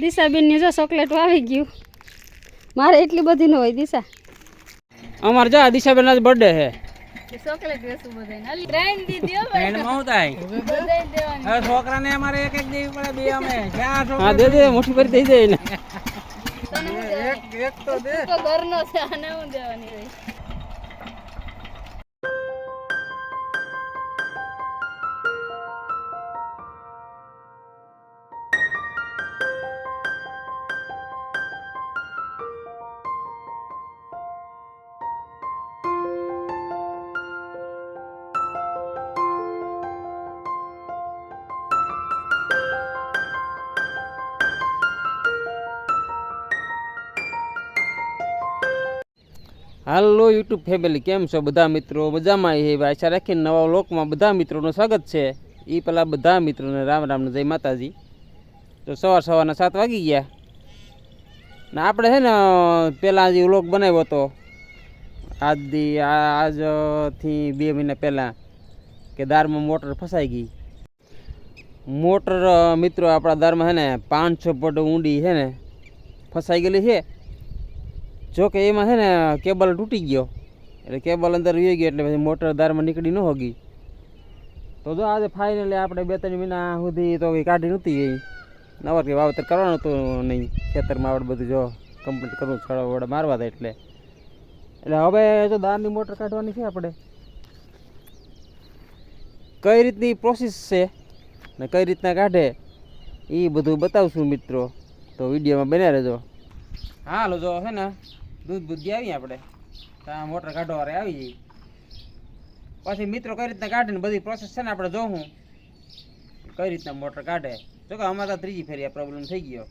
દિશાબેનની જો ચોકલેટ આવી ગયું. મારે એટલી બધી ન હોય દિશા. અમારે જા દિશાબેન આજ બર્થડે છે. ચોકલેટ વેસું થાય? હવે છોકરાને અમારે એક એક દેવી પડે બે અમે. ક્યાં હા દે દે મુઠ્ઠી ભરી ને એક એક તો દે. તો ઘરનો છે આને હું દેવાની હોય? હાલો યુટ્યુબ ફેમિલી, કેમ છો બધા મિત્રો? મજામાં એ આશા રાખીને નવા લોકમાં બધા મિત્રોનું સ્વાગત છે. એ પેલા બધા મિત્રોને રામ રામને જય માતાજી. તો સવાર સવારના સાત વાગી ગયા. ને આપણે છે ને પહેલાં જે વ્લોગ બનાવ્યો હતો, આજથી આજથી બે મહિના પહેલાં, કે દારમાં મોટર ફસાઈ ગઈ. મોટર મિત્રો આપણા દારમાં છે ને પાંચસો ફૂટ ઊંડી છે ને, ફસાઈ ગયેલી છે જો કે એમાં છે ને કેબલ તૂટી ગયો. એટલે કેબલ અંદર રહી ગયો એટલે પછી મોટર દારમાં નીકળી ન હોગી. તો જો આજે ફાઇનલી આપણે બે ત્રણ મહિના સુધી તો કાઢી નહોતી ગઈ નવર કે વાવતર કરવાનું હતું નહીં. ખેતરમાં આપણે બધું જો કમ્પ્લીટ કરવું છોડા વડા મારવા હતા એટલે. એટલે હવે જો દારની મોટર કાઢવાની છે આપણે. કઈ રીતની પ્રોસેસ છે ને કઈ રીતના કાઢે એ બધું બતાવશું મિત્રો. તો વિડીયોમાં બન્યા રહેજો. હાલો, જો છે ને, દૂધ બુદ્ધિ આવીએ આપણે. ત્યાં મોટર કાઢો વારે આવી જઈ પછી મિત્રો કઈ રીતના કાઢે ને બધી પ્રોસેસ છે ને આપણે જોઉં કઈ રીતના મોટર કાઢે. જો કે અમારે ત્રીજી ફેરી આ પ્રોબ્લેમ થઈ ગયો.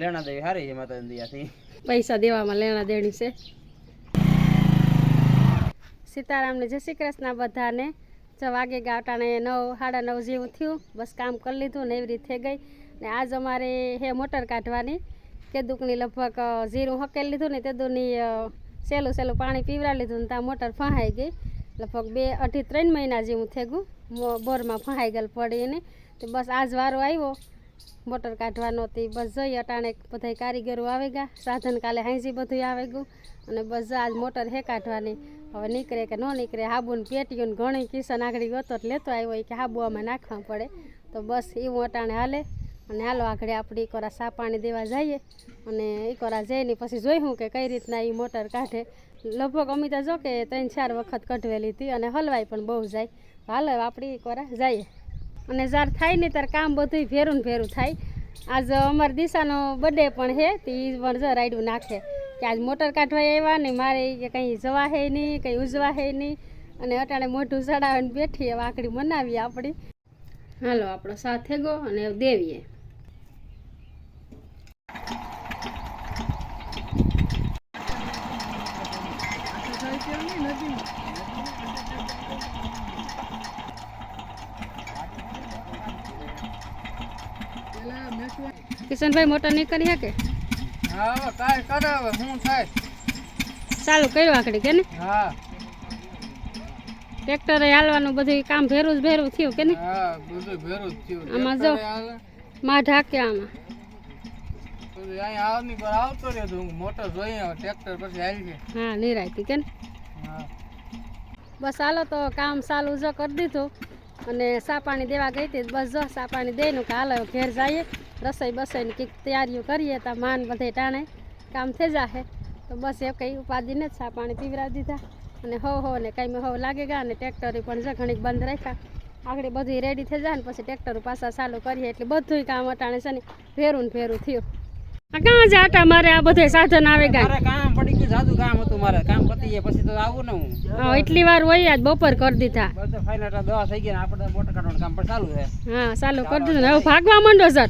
લેણા દેવી સારી છે માતા દયાથી પૈસા દેવામાં લેણા દેણી છે. સીતારામને જય શ્રી કૃષ્ણ બધાને. જો વાગે ગાટાને નવ, સાડા નવ જેવું થયું. બસ કામ કરી લીધું ને એવી રીતે થઈ ગઈ. ને આજ અમારે હે મોટર કાઢવાની. કેદુકની લગભગ જીરું હકેલ લીધું ને તેદુની અ, સહેલું સહેલું પાણી પીવરા લીધું ને ત્યાં મોટર ફહાઈ ગઈ. લગભગ બે અઢી ત્રણ મહિના જેવું થઈ ગયું. બોરમાં ફહાઈ ગયેલ પડીને તો બસ આજ વારો આવ્યો. મોટર કાઢવાનો હતી બસ જઈ અટાણે બધા કારીગરો આવી ગયા. સાધન કાલે હાંસી બધું આવી ગયું. અને બસ આજ મોટર હે કાઢવાની. હવે નીકળે કે ન નીકળે હાબુને ને ઘણી કિસન આગળ ગયો તો લેતો આવ્યો. કે હાબુ આમાં નાખવા પડે. તો બસ એવું અટાણે હાલે. અને હાલો આગળ આપણે કોરા સા પાણી દેવા જઈએ અને એ કોરા જઈને પછી જોઈ હું કે કઈ રીતના એ મોટર કાઢે. લગભગ અમિતા જો કે ત્રણ ચાર વખત કઢવેલી હતી અને હલવાઈ પણ બહુ જાય. હાલો આપણે કોરા જઈએ. અને જ્યારે થાય ને ત્યારે કામ બધું ભેરું ને ભેરું થાય. આજ અમારી દિશાનો બર્થડે પણ છે તે પણ જો રાયડું નાખે. કે આજ મોટર કાઢવા આવ્યા ને મારે કે કંઈ જવા હે નહીં, કંઈ ઉજવા હે નહીં. અને અટાણે મોઢું ચડાવીને બેઠી, હવે આકડી મનાવીએ આપણી. હાલો આપણો સાથે ગો અને દેવીએ. કિશનભાઈ મોટર નહીં કરી શકે હા કાંઈ કરાવે શું થાય? ચાલુ કર્યું આકડી કે ને હા. ટ્રેક્ટરે હાલવાનું બધું કામ ભેરું જ ભેરું થયું કે ને હા બધું ભેરું જ થયું. આમાં જો માં ઢાંક્યા આમાં. અહીંયા આવની પર આવતો રહ્યો તો હું મોટર જોઈએ ટ્રેક્ટર પછી આવી ગઈ હા નિરાયતી કે ને હા. બસ હાલો તો કામ ચાલુ જો કરી દીધું. અને સા પાણી દેવા ગઈ હતી બસ જો સા પાણી દઈને કે હાલો ઘેર જઈએ. રસોઈ બસોઈની કંઈક તૈયારીઓ કરીએ તો માન બધે ટાણે કામ થઈ જશે તો બસ એ કંઈ ઉપાધિને જ સા પાણી પીવરાવી દીધા. અને હો હો ને કાંઈ હો લાગે ગયા અને ટ્રેક્ટરે પણ જો ઘણીક બંધ રાખ્યા. આગળ બધું રેડી થઈ જાય ને પછી ટ્રેક્ટર પાછા ચાલુ કરીએ. એટલે બધું કામ અટાણે છે ને ભેરું ને ભેરું થયું. આ કાં જ આટા મારે આ બધે સાધન આવે ગયા. કામ પડી ગયું મારે કામ પતી જાય પછી તો આવું ને હું. હા એટલી વાર હોય આજ બપોર કરી દીધા. બધું ફાઇનલ દવા થઈ ગયા ને આપણે મોટર કાઢવાનું કામ પણ ચાલુ છે. હા ચાલુ કરી દીધું હવે ભાગવા માંડો સર.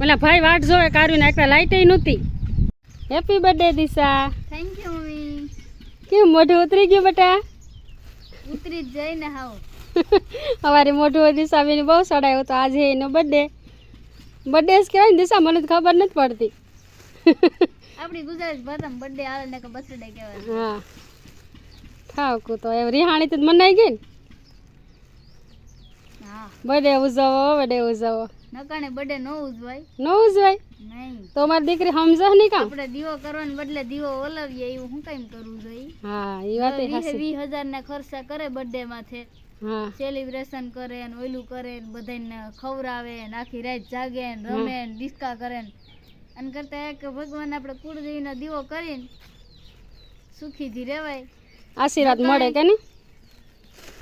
પેલા ભાઈ વાટ જોવે કાઢવીને એકલા લાઈટ નહોતી. Happy birthday Disha. Thank you mummy. કેમ મોઢું ઉતરી ગયું બેટા? ઉતરી જ જઈને હાવ અમારી મોઢું દિશા બેન બહુ સડાયો તો આજે એનો બર્થડે બર્થડે જ કહેવાય ને દિશા મને તો ખબર નથી પડતી. આપણી ગુજરાત ભાષામાં બર્થડે આવે ને કે બર્થડે કહેવાય. હા. ઠાકુ તો. એ રિહાણી તો મનાઈ ગઈ ને? હા. બર્થડે ઉજવો બર્થડે ઉજવો. નકાણે બર્થડે નો ઉજવાય. નો ઉજવાય? નહીં. તો મારી દીકરી સમજે નહીં કામ? આપણે દીવો કરવાને બદલે દીવો ઓલવીએ એવું હું કામ કરવું જોઈએ? હા એ વાત હાસી વીસ ના ખર્ચા કરે બર્થડે માથે. હા. સેલિબ્રેશન કરે ને ઓલું કરે ને બધાને ખવરાવે ને આખી રાત જાગે ને રમે ને ડિસ્કા કરે ને. અને કરતા એક ભગવાન આપણે કુળદેવીનો દીવો કરીને સુખીથી રહેવાય. આશીર્વાદ મળે કે નહીં?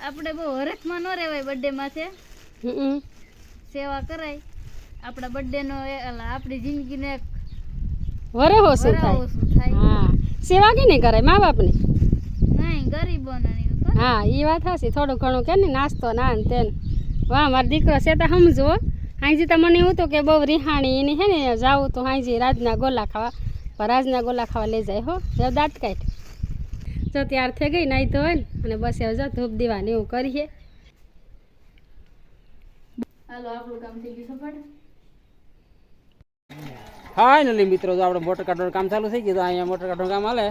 આપણે બહુ હરખમાં ન રહેવાય બર્થડે માથે. સેવા કરાય. આપણા બર્થડેનો આપણી જિંદગીને એક વરાહ થાય? હા. સેવા કે નહીં કરાય? મા બાપની? નહીં ગરીબોને નહીં કરે. હા એ વાત હશે થોડું ઘણું કે ને નાસ્તો ના ને તેન. વાહ મારો દીકરો છે તો સમજો હાંજી તો મને એવું હતું કે બહુ રિહાણી એની હે ને જાવું તો હાંજી રાજના ગોલા ખાવા, પણ રાજના ગોલા ખાવા લઈ જાય હો જો દાંત કાઢ. જો ત્યાર થઈ ગઈ, નાઈ હોય ને અને બસ હવે જો ધૂપ દીવાની, એવું કરીએ. હાલો, આપણું કામ થઈ ગયું સફળ મિત્રો, જો આપણે મોટર કાઢવાનું કામ ચાલુ થઈ ગયું, તો અહીંયા મોટર કાઢવાનું કામ હાલે.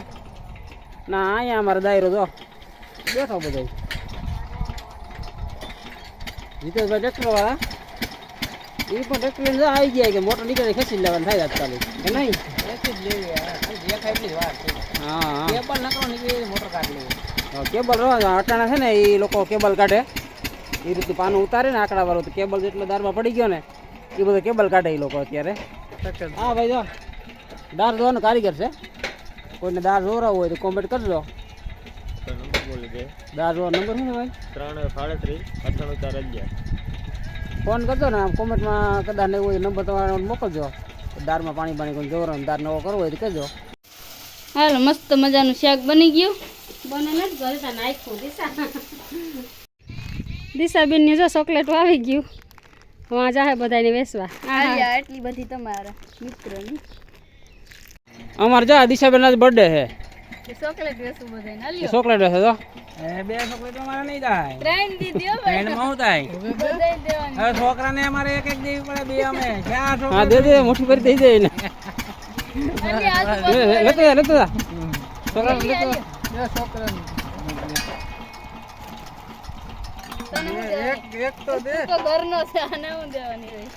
ના, અહીંયા અમારો દાયરો, જો. બેઠો બધો. જીતેશભાઈ ટ્રેક્ટર વાળા એ પણ ટ્રેક્ટર લઈને જો આવી ગયા કે મોટર નીકળે ખેંચી લેવાનું થાય ચાલુ કે નહીં હા હા હા, કેબલ રહો અટાણા છે ને એ લોકો કેબલ કાઢે એ રીતે પાનું ઉતારે ને આકડા વાળું તો કેબલ જેટલો દારમાં પડી ગયો ને એ બધો કેબલ કાઢે એ લોકો અત્યારે હા ભાઈ જો દાર જોવાનો કારીગર છે કોઈને દાર જોરાવું હોય તો કોમેન્ટ કરજો દાર જોવા નંબર શું છે ભાઈ ત્રણ સાડત્રીસ અઠ્ઠાણું ચાર અગિયાર ફોન કરજો ને આમ કોમેન્ટમાં કદાચ નહીં હોય નંબર તમારો મોકલજો. દારમાં પાણી પાણી કોઈ જોવાનો દાર નવો કરવો હોય તો કહેજો. હાલો મસ્ત મજાનું શાક બની ગયું. બને ઘરે નાખ્યું દિશા. દિશાબેનની જો ચોકલેટ આવી ગયું. વાં જાહે બધાને બેસવા એટલી બધી તમારા મિત્રોની. અમારે જા દિશાબેન આજ બર્થડે છે. ચોકલેટ વેસું એ આલ્યો ચોકલેટ હશે તો? બે ચોકલેટ અમારે નહીં થાય. ત્રણ દી ભાઈ એન્ડમાં શું થાય. બધાય દેવાની. હવે છોકરાને અમારે એક એક દેવી પડે બે અમે. ક્યાં છો હા દે દે મોટી કરી થઈ જાય ને લેતો લેતો છોકરા લેતો બે છોકરા એક એક તો દે. તો ઘરનો છે આને હું દેવાની રહી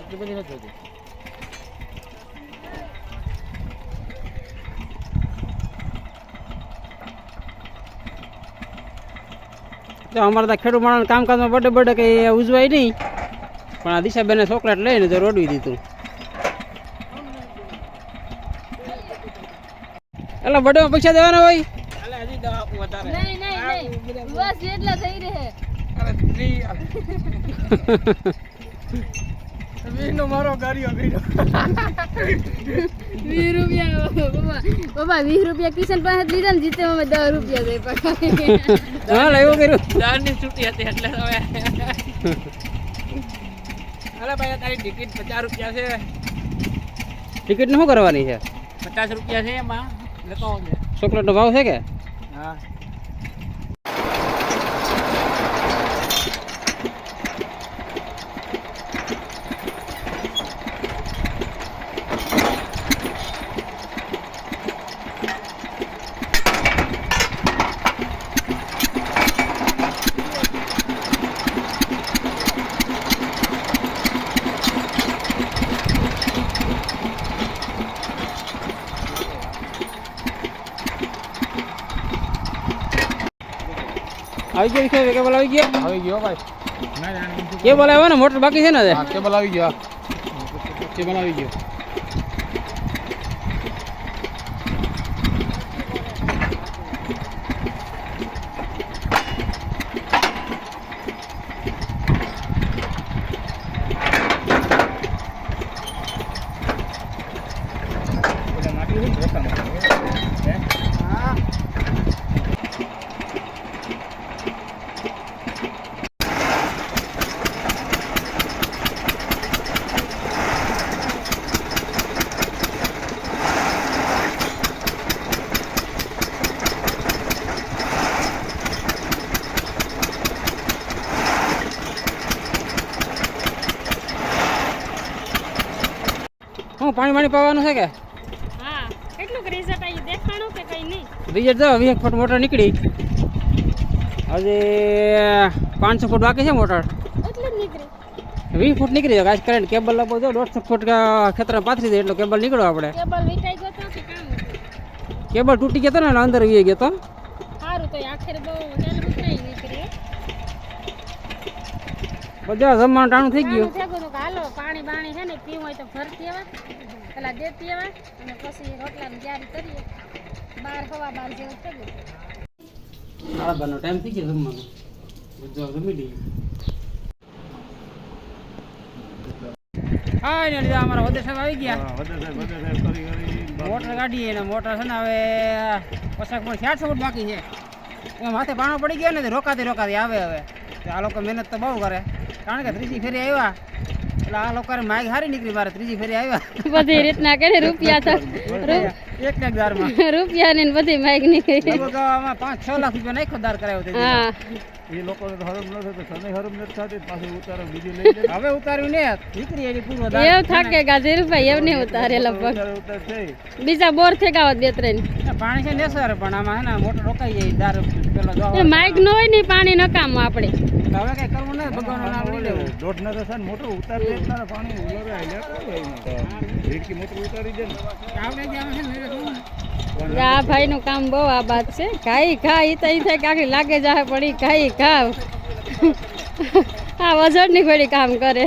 એટલી બધી નથી તો અમારે ત્યાં ખેડૂત માણસ કામકાજમાં બડે બડે કંઈ ઉજવાય નહીં. પણ આ દિશાબેને ચોકલેટ લઈને તો રોડવી દીધું. એટલે બર્થડેમાં પૈસા દેવાના હોય? અલે હજી દવા આપું વધારે. નહીં નહીં નહીં. બસ એટલા થઈ રહે. અરે ફ્રી વીનો મારો ગાડીઓ ગયો વીસ રૂપિયા બાબા બાબા વીસ રૂપિયા કિશન પાસે લીધા ને જીતે અમે દસ રૂપિયા હા એવું કર્યું. દારની છૂટી હતી એટલે હવે. અરે ભાઈ તારી ટિકિટ પચાસ રૂપિયા છે. ટિકિટ શું કરવાની છે? પચાસ રૂપિયા છે એમાં. આવજે ચોકલેટનો ભાવ છે કે? હા. આવી ગયો છે કેબલ આવી ગયો. આવી ગયો ભાઈ. કેબલ આવ્યો ને મોટર બાકી છે ને? કેબલ આવી ગયો કેબલ આવી ગયો. શું પાણી પાણી પાવાનું છે કે? હા કેટલું રિઝલ્ટ આવ્યું દેખાણું કે કંઈ નહીં? રિઝલ્ટ જો વીસ ફૂટ મોટર નીકળી. હજી પાંચસો ફૂટ બાકી છે મોટર? નીકળી. વીસ ફૂટ નીકળી જાય. આજ કરંટ કેબલ લગભગ જો દોઢસો ફૂટ ખેતર પાથરી દે એટલો કેબલ નીકળ્યો આપણે. કેબલ તૂટી ગયો ને અંદર વી ગયો સારું તો આખરે બહુ નીકળી. બધા જમવાનું ટાણું થઈ ગયું. હાલો પાણી બાણી છે ને પીવું હોય તો ભરતી આવે. પેલા દેતી આવે અને પછી રોટલાની તૈયારી કરીએ. બાર હવા બાર જેવું થઈ ગયું. સાડા બારનો ટાઈમ થઈ ગયો જમવાનો. બધા જમી લઈએ. હા ને લીધે અમારા વધે સાહેબ આવી ગયા. મોટર કાઢીએ ને મોટર છે ને હવે પચાસ ફૂટ ચારસો ફૂટ બાકી છે. એમાં માથે પાણો પડી ગયો ને રોકાતી રોકાતી આવે હવે. આ લોકો મહેનત તો બહુ કરે. કારણ કે ત્રીજી ફેરી આવ્યા એટલે આ લોકોને માઇક હારી નીકળી મારે ત્રીજી ફેરી આવ્યા. બધી રીતના કરે રૂપિયા તો એક ને દારમાં. રૂપિયા ની બધી માઇક નીકળી. આમાં પાંચ છ લાખ રૂપિયા નાખ્યો દાર કરાવ્યો હા. એ લોકોને હરમ ન થતો સને હરમ નથી થતી પાછું ઉતારે બીજી લઈ હવે ઉતાર્યું ને નીકળી એની પૂરો દાર. એવું થાકે નહીં ઉતારે લગભગ. બીજા બોર થેગાવત બે ત્રણ. પાણી છે ને સર પણ આમાં હે ને મોટર રોકાઈ જાય દાર. માઇક ન હોય ને પાણી નકામું આપણે. હવે કઈ કરવું નથી ભગવાનનું નામ લઈ લેવું. દોઢ ના થશે ને મોટર દે એટલા પાણી ઉલરે આલ્યા ભીડકી મોટર ઉતારી દે ને. આપણે જે આવે છે ને એ શું? આ ભાઈ નું કામ બહુ આ બાત છે. ખાઈ ખા ઈ તો ઈ થાય કે આખી લાગે જાય પડી ખાઈ ખાવ આ વજનની ઘડી કામ કરે.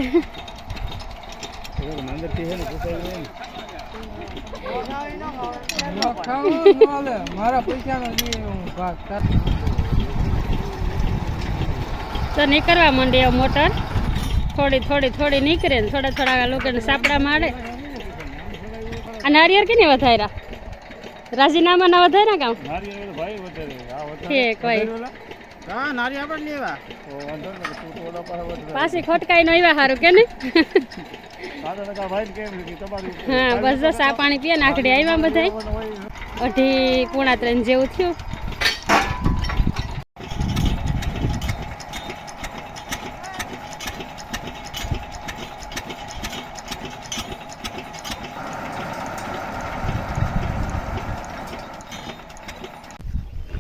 અંદરથી ને પૂછાયું ન. ન. મારા ભાગ કર તો નીકળવા માંડી આ મોટર. થોડી થોડી થોડી નીકળે ને થોડા થોડા લોકોને સાપડા મારે. આ નારિયેર કે નહીં વધાર્યા રાજીનામા ના વધાર્યા કામ આ ઠીક હોય પાછી ખોટકાઈ નો આવ્યા સારું કે નહીં હા બસ જો સા પાણી પીએ નાખડી આવ્યા બધાય. અઢી પૂણા ત્રણ જેવું થયું.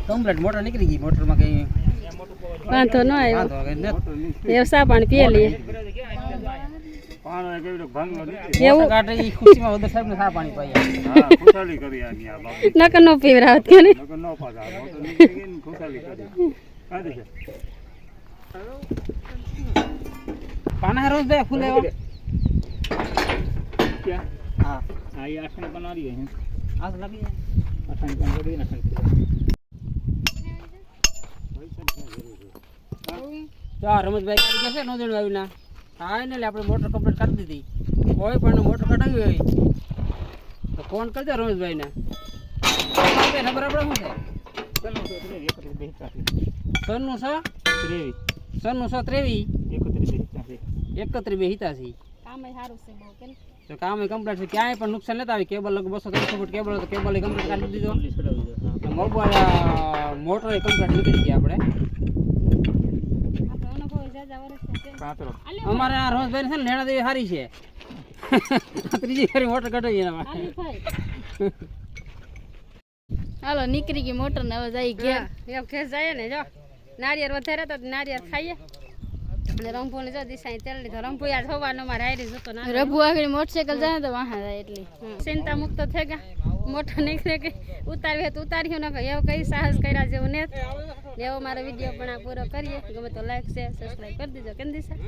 કમ્પ્લેટ મોટર નીકળી ગઈ મોટરમાં કઈ વાંધો ન આવ્યો. વ્યવસાય પણ પીએ લઈએ નકર નો પીવરાવત કે પાના રોજ બે ફૂલે હા. આસન બનાવી લાગી આસન નાખે આ રમતભાઈ કરી જશે નોંધણી નો દેણ આવી ના હા ને આપણે મોટર કમ્પ્લીટ કરી દીધી. કોઈ પણ મોટર કઢાવી હોય તો ફોન કરજો રમેશભાઈને. ને ખબર આપણે શું છે? સનનું સો? સનનું સો ત્રેવીસ એકત્રીસ બે હિતાસી તો કામ કમ્પ્લીટ છે. ક્યાંય પણ નુકસાન નથી આવી. કેબલ બસો ત્રણસો ફૂટ કેબલ તો કેબલ કમ્પ્લીટ કાઢી દીધો. મોબાઈલ મોટર કમ્પ્લીટ નીકળી ગયા આપણે આપણે અનુભવ જાજા વર્ષ છે અમારે આ રોજભાઈ છે ને લેણા દેવી સારી છે. ત્રીજી ફેરી મોટર કઢાવી એના ભાઈ. હાલો નીકળી ગઈ મોટર ને હવે જઈ ગયા એમ ખેસ જાય ને જો. નારિયેળ વધારે તો નારિયેળ ખાઈએ. અને રંભુ ને જો દિશાએ તેલ લીધો. રંભુ યાર સવારનો મારે હારી જતો ના રંભુ આગળ મોટરસાયકલ જાય તો વાહા જાય એટલી. ચિંતા મુક્ત થઈ ગયા મોટર નીકળે કે ઉતારવી હોય તો ઉતાર્યું ને એવું કઈ સાહસ કર્યા જેવું ને એવો મારો વીડિયો પણ આ પૂરો કરીએ. ગમે તો લાઈક શેર સબસ્ક્રાઈબ કરી દીજો. કેમ દિશા?